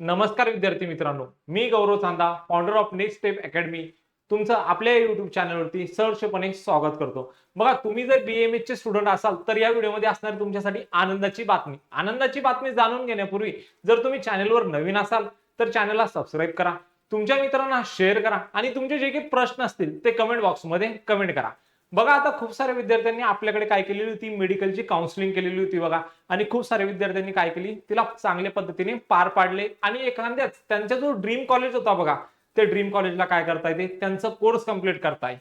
नमस्कार विद्यार्थी मित्रांनो मी Gaurav Chanda founder of next step academy तुमचं आपल्या युट्यूब चॅनलवरती सहर्षपणे स्वागत करतो. बघा तुम्ही जर बीएमएस चे स्टुडंट असाल तर या व्हिडिओमध्ये असणारी तुमच्यासाठी आनंदाची बातमी. आनंदाची बातमी जाणून घेण्यापूर्वी जर तुम्ही चॅनलवर नवीन असाल तर चॅनलला सबस्क्राईब करा. तुमच्या मित्रांना शेअर करा आणि तुमचे जे काही प्रश्न असतील ते कमेंट बॉक्समध्ये कमेंट करा. बघा आता खूप साऱ्या विद्यार्थ्यांनी आपल्याकडे काय केलेली होती? मेडिकलची काउन्सिलिंग केलेली होती बघा. आणि खूप साऱ्या विद्यार्थ्यांनी काय केली? तिला चांगल्या पद्धतीने पार पाडले. आणि एखाद्याच त्यांचा जो ड्रीम कॉलेज होता बघा ते ड्रीम कॉलेजला काय करता येते? त्यांचं कोर्स कंप्लीट करताय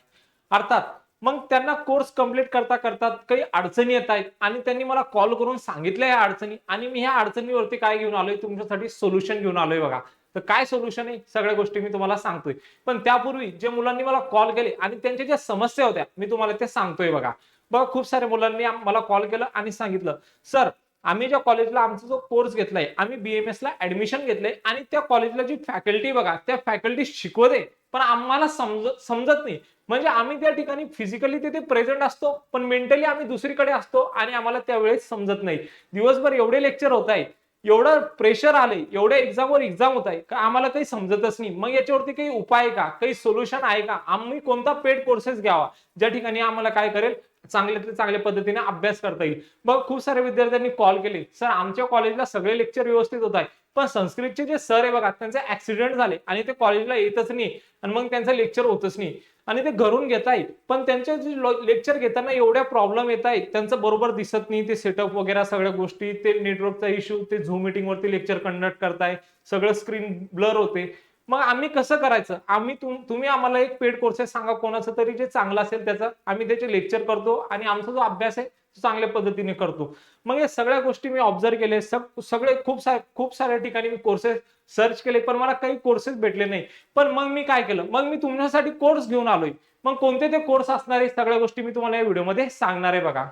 अर्थात मग त्यांना कोर्स कंप्लीट करता करता काही अडचणी येत आहेत. आणि त्यांनी मला कॉल करून सांगितल्या या अडचणी. आणि मी ह्या अडचणीवरती काय घेऊन आलोय? तुमच्यासाठी सोल्युशन घेऊन आलोय बघा. तर काय सोल्युशन आहे? सगळ्या गोष्टी मी तुम्हाला सांगतोय. पण त्यापूर्वी जे मुलांनी मला कॉल केले आणि त्यांच्या ज्या समस्या होत्या मी तुम्हाला ते सांगतोय बघा. बघा खूप साऱ्या मुलांनी मला कॉल केलं आणि सांगितलं सर आम्ही ज्या कॉलेजला आमचा जो कोर्स घेतलाय आम्ही बीएमएस ला ऍडमिशन घेतलंय आणि त्या कॉलेजला जी फॅकल्टी बघा त्या फॅकल्टी शिकवते पण आम्हाला समज समजत नाही. म्हणजे आम्ही त्या ठिकाणी फिजिकली तिथे प्रेझेंट असतो पण मेंटली आम्ही दुसरीकडे असतो आणि आम्हाला त्यावेळेस समजत नाही. दिवसभर एवढे लेक्चर होत आहेत. एवढं प्रेशर आले एवढ्या एक्झामवर एक्झाम होत आहे का आम्हाला काही समजतच नाही. मग याच्यावरती काही उपाय आहे का? काही सोल्युशन आहे का? आम्ही कोणता पेड कोर्सेस घ्यावा? ज्या ठिकाणी आम्हाला काय करेल? चांगल्या चांगल्या पद्धतीने अभ्यास करता येईल. मग खूप साऱ्या विद्यार्थ्यांनी कॉल केले. सर आमच्या कॉलेजला सगळे लेक्चर व्यवस्थित होत आहे पण संस्कृतचे जे सर आहे बघा त्यांचे ऍक्सिडेंट झाले आणि ते कॉलेजला येतच नाही. आणि मग त्यांचं लेक्चर होतच नाही. आणि ते घरून घेत आहेत. पण त्यांचे जे लेक्चर घेताना एवढ्या प्रॉब्लेम येत आहेत. त्यांचं बरोबर दिसत नाही ते सेटअप वगैरे सगळ्या गोष्टी. ते नेटवर्कचा इश्यू ते झूम मिटिंगवरती लेक्चर कंडक्ट करताय. सगळं स्क्रीन ब्लर होते. मग आम्ही कसं करायचं? आम्ही तुम्ही आम्हाला एक पेड कोर्सेस सांगा कोणाचं तरी जे चांगलं असेल त्याचं. आम्ही त्याचे लेक्चर करतो आणि आमचा जो अभ्यास आहे तो चांगल्या पद्धतीने करतो. मग या सगळ्या गोष्टी मी ऑब्झर्व केले सग- सगळे खूप सारे खूप साऱ्या ठिकाणी मी कोर्सेस सर्च केले पण मला काही कोर्सेस भेटले नाही. पण मग मी काय केलं? मग मी तुमच्यासाठी कोर्स घेऊन आलोय. मग कोणते ते कोर्स असणार आहे? सगळ्या गोष्टी मी तुम्हाला या व्हिडिओमध्ये सांगणार आहे बघा.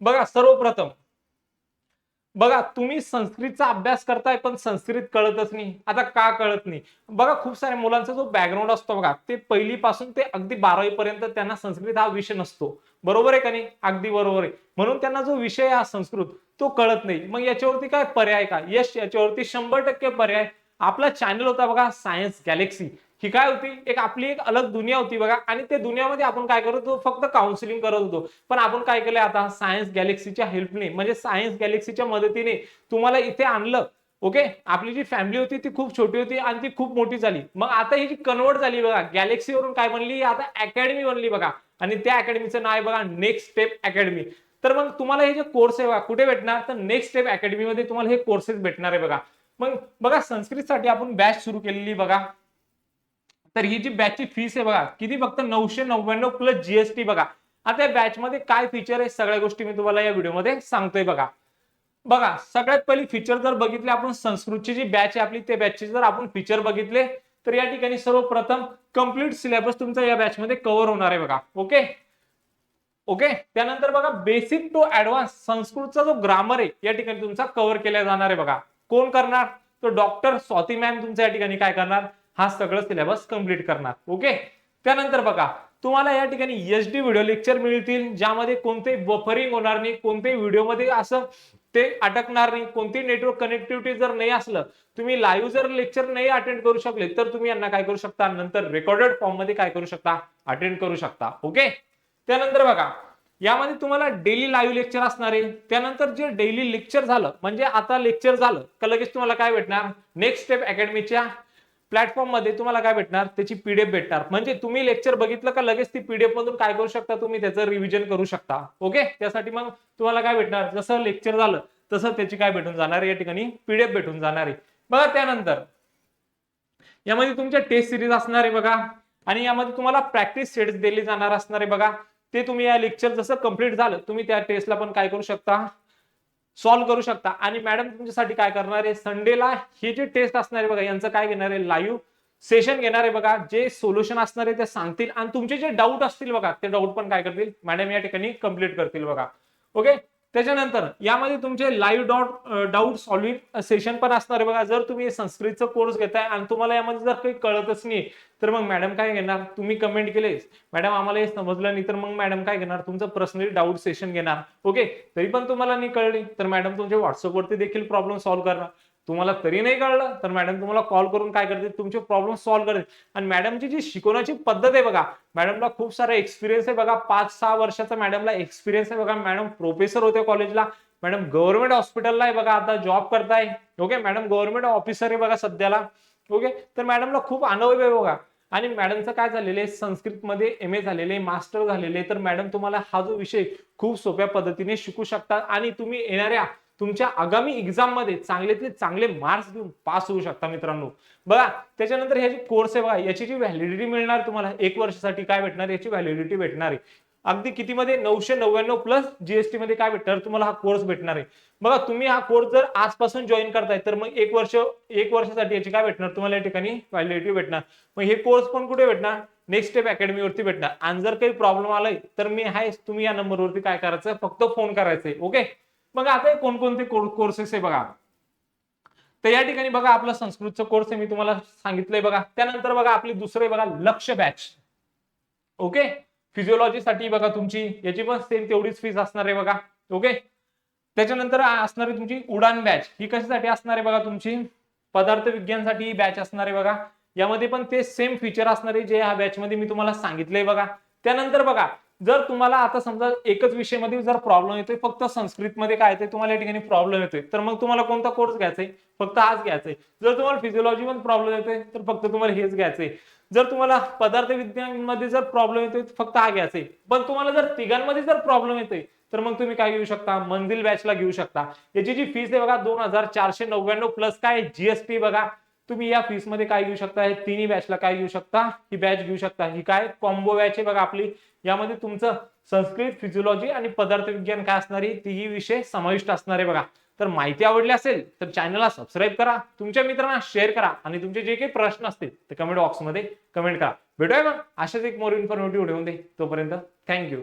बघा सर्वप्रथम बघा तुम्ही संस्कृतचा अभ्यास करताय पण संस्कृत कळतच नाही. आता का कळत नाही? बघा खूप साऱ्या मुलांचा जो बॅकग्राऊंड असतो बघा ते पहिलीपासून ते अगदी बारावी पर्यंत त्यांना संस्कृत हा विषय नसतो. बरोबर आहे का नाही? अगदी बरोबर आहे. म्हणून त्यांना जो विषय आहे हा संस्कृत तो कळत नाही. मग याच्यावरती काय पर्याय का? यश याच्यावरती शंभर टक्के पर्याय. आपला चॅनल होता बघा सायन्स गॅलेक्सी ही काय होती? एक आपली एक अलग दुनिया होती बघा. आणि त्या दुनियामध्ये आपण काय करत होतो? फक्त काउन्सिलिंग करत होतो. पण आपण काय केलंय आता? सायन्स गॅलेक्सीच्या हेल्पने म्हणजे सायन्स गॅलेक्सीच्या मदतीने तुम्हाला इथे आणलं. ओके आपली जी फॅमिली होती ती खूप छोटी होती आणि ती खूप मोठी झाली. मग आता ही जी कन्वर्ट झाली बघा गॅलेक्सीवरून काय बनली? आता अकॅडमी बनली बघा. आणि त्या अकॅडमीचं नाव आहे बघा नेक्स्ट स्टेप अकॅडमी तर मग तुम्हाला हे जे कोर्स आहे बघा कुठे भेटणार? तर नेक्स्ट स्टेप अकॅडमीमध्ये तुम्हाला हे कोर्सेस भेटणार आहे बघा. मग बघा संस्कृतसाठी आपण बॅच सुरू केलेली बघा. तर ही जी बॅचची फीस आहे बघा किती फक्त नऊशे नव्याण्णव प्लस जीएसटी बघा. आता या बॅच मध्ये काय फीचर आहे सगळ्या गोष्टी मी तुम्हाला या व्हिडिओमध्ये सांगतोय बघा. बघा सगळ्यात पहिली फीचर जर बघितले आपण संस्कृतची जी बॅच आहे आपली त्या बॅचचे जर आपण फीचर बघितले तर या ठिकाणी सर्वप्रथम कंप्लीट सिलेबस तुमचा या बॅच मध्ये कव्हर होणार आहे बघा. ओके ओके त्यानंतर बघा बेसिक टू ऍडव्हान्स संस्कृतचा जो ग्रामर आहे या ठिकाणी तुमचा कव्हर केला जाणार आहे बघा. कोण करणार? तो डॉक्टर स्वाती मॅम तुमच्या या ठिकाणी काय करणार? हा सगळं सिलेबस कंप्लीट करणार. ओके त्यानंतर बघा तुम्हाला या ठिकाणी एच डी व्हिडिओ लेक्चर मिळतील ज्यामध्ये कोणतेही बफरिंग होणार नाही कोणत्याही व्हिडिओमध्ये असं ते अटकणार नाही कोणती नेटवर्क कनेक्टिव्हिटी जर नाही असलं तुम्ही लाईव्ह जर लेक्चर नाही अटेंड करू शकले तर तुम्ही यांना काय करू शकता? नंतर रेकॉर्डेड फॉर्ममध्ये काय करू शकता? अटेंड करू शकता. ओके त्यानंतर बघा यामध्ये तुम्हाला डेली लाईव्ह लेक्चर असणार आहे. त्यानंतर जे डेली लेक्चर झालं म्हणजे आता लेक्चर झालं का लगेच तुम्हाला काय भेटणार? नेक्स्ट स्टेप अकॅडमीच्या प्लॅटफॉर्ममध्ये तुम्हाला काय भेटणार? त्याची पीडीएफ भेटणार. म्हणजे तुम्ही लेक्चर बघितलं का लगेच ती पीडीएफ मधून काय करू शकता तुम्ही? त्याचं रिव्हिजन करू शकता. ओके त्यासाठी मग तुम्हाला काय भेटणार? जसं लेक्चर झालं तसं त्याची काय भेटून जाणार? या ठिकाणी पीडीएफ भेटून जाणार आहे. बघा त्यानंतर यामध्ये तुमच्या टेस्ट सिरीज असणार आहे बघा. आणि यामध्ये तुम्हाला प्रॅक्टिस सेट्स दिली जाणार असणार आहे बघा. ते तुम्ही या लेक्चर जसं कंप्लीट झालं तुम्ही त्या टेस्टला पण काय करू शकता? सॉल्व्ह करू शकता. आणि मॅडम तुमच्यासाठी काय करणार आहे? संडेला हे जे टेस्ट असणार आहे बघा यांचं काय घेणार आहे? लाईव्ह सेशन घेणार आहे बघा. जे सोल्युशन असणार आहे ते सांगतील. आणि तुमचे जे डाऊट असतील बघा ते डाऊट पण काय करतील? मॅडम या ठिकाणी कंप्लीट करतील बघा. ओके त्याच्यानंतर यामध्ये तुमचे live dot doubt solving session पण असणार आहे बघा. जर तुम्ही संस्कृतचा कोर्स घेताय आणि तुम्हाला यामध्ये जर काही कळतच नाही तर मग मॅडम काय घेणार? तुम्ही कमेंट केले. मॅडम आम्हाला हे समजलं नाही तर मग मॅडम काय घेणार? तुमचं पर्सनली डाऊट सेशन घेणार. ओके तरी पण तुम्हाला नाही कळली तर मॅडम तुमच्या व्हॉट्सअपवरती देखील प्रॉब्लेम सॉल्व्ह करणार. तुम्हाला तरी नाही कळलं? तर मॅडम तुम्हाला कॉल करून काय करते तुमचे प्रॉब्लेम सॉल्व्ह करते आणि मॅडमची जी शिकवण्याची पद्धत आहे बघा मॅडमला खूप सारा एक्सपिरियन्स आहे बघा. पाच सहा वर्षाचा मॅडमला एक्सपिरियन्स आहे बघा. मॅडम प्रोफेसर होते कॉलेजला मॅडम गव्हर्नमेंट हॉस्पिटलला आहे बघा. आता जॉब करताय. ओके मॅडम गव्हर्नमेंट ऑफिसर आहे बघा सध्याला. ओके तर मॅडमला खूप अनुभव आहे बघा. आणि मॅडमचं काय झालेलं आहे? संस्कृतमध्ये एम ए झालेले मास्टर झालेले तर मॅडम तुम्हाला हा जो विषय खूप सोप्या पद्धतीने शिकू शकता आणि तुम्ही येणाऱ्या तुमच्या आगामी एक्झाममध्ये चांगलेतले चांगले मार्क्स घेऊन पास होऊ शकता मित्रांनो. बघा त्याच्यानंतर ह्याची कोर्स आहे बघा याची जी व्हॅलिडिटी मिळणार तुम्हाला एक वर्षासाठी काय भेटणार याची व्हॅलिडिटी भेटणार आहे. अगदी कितीमध्ये? नऊशे नव्याण्णव प्लस जीएसटी मध्ये काय भेटणार? तुम्हाला हा कोर्स भेटणार आहे. बघा तुम्ही हा कोर्स जर आजपासून जॉईन करताय तर मग एक वर्ष एक वर्षासाठी याची काय भेटणार? तुम्हाला या ठिकाणी व्हॅलिडिटी भेटणार. मग हे कोर्स पण कुठे भेटणार? नेक्स्ट स्टेप अकॅडमीवरती भेटणार. आणि जर काही प्रॉब्लेम आलाय तर मी हाय तुम्ही या नंबरवरती काय करायचं? फक्त फोन करायचंय. ओके मग आता कोणकोणते कोर्सेस आहे बघा. तर या ठिकाणी बघा आपला संस्कृतचा कोर्स आहे मी तुम्हाला सांगितलंय बघा. त्यानंतर बघा आपली दुसरे बघा लक्ष बॅच ओके फिजिओलॉजीसाठी बघा तुमची याची पण सेम तेवढीच फीस असणार आहे बघा. ओके त्याच्यानंतर असणार आहे तुमची उडान बॅच ही कशासाठी असणार आहे बघा तुमची? पदार्थ विज्ञानसाठी ही बॅच असणार आहे बघा. यामध्ये पण ते सेम फीचर असणार आहे जे ह्या बॅच मध्ये मी तुम्हाला सांगितलंय बघा. त्यानंतर बघा जर तुम्हाला आता समजा एकच विषयमध्ये जर प्रॉब्लेम येतोय फक्त संस्कृतमध्ये काय येतोय तुम्हाला या ठिकाणी प्रॉब्लेम येतोय तर मग तुम्हाला कोणता कोर्स घ्यायचा आहे फक्त हाच घ्यायचा आहे जर तुम्हाला फिजिओलॉजी मध्ये प्रॉब्लेम येतोय तर फक्त तुम्हाला हेच घ्यायचंय. जर तुम्हाला पदार्थ विज्ञानमध्ये जर प्रॉब्लेम येतोय फक्त हा घ्यायचा आहे पण तुम्हाला जर तिघांमध्ये जर प्रॉब्लेम येतोय तर मग तुम्ही काय घेऊ शकता? मंदिर बॅचला घेऊ शकता. याची जी फीस आहे बघा दोन हजार चारशे नव्याण्णव प्लस काय जीएसटी बघा. तुम्ही या फीसमध्ये काय घेऊ शकता? हे तिन्ही बॅचला काय घेऊ शकता? ही बॅच घेऊ शकता. ही काय? कॉम्बो बॅच आहे बघा आपली. यामध्ये तुमचं संस्कृत फिजिओलॉजी आणि पदार्थ विज्ञान काय असणार आहे? तीही विषय समाविष्ट असणार आहे बघा. तर माहिती आवडली असेल तर चॅनलला सबस्क्राईब करा. तुमच्या मित्रांना शेअर करा. आणि तुमचे जे काही प्रश्न असतील ते कमेंट बॉक्समध्ये कमेंट करा. भेटूया मग. अशाच एक मोर इन्फॉर्मेटिव्ह ठेवून दे तोपर्यंत थँक्यू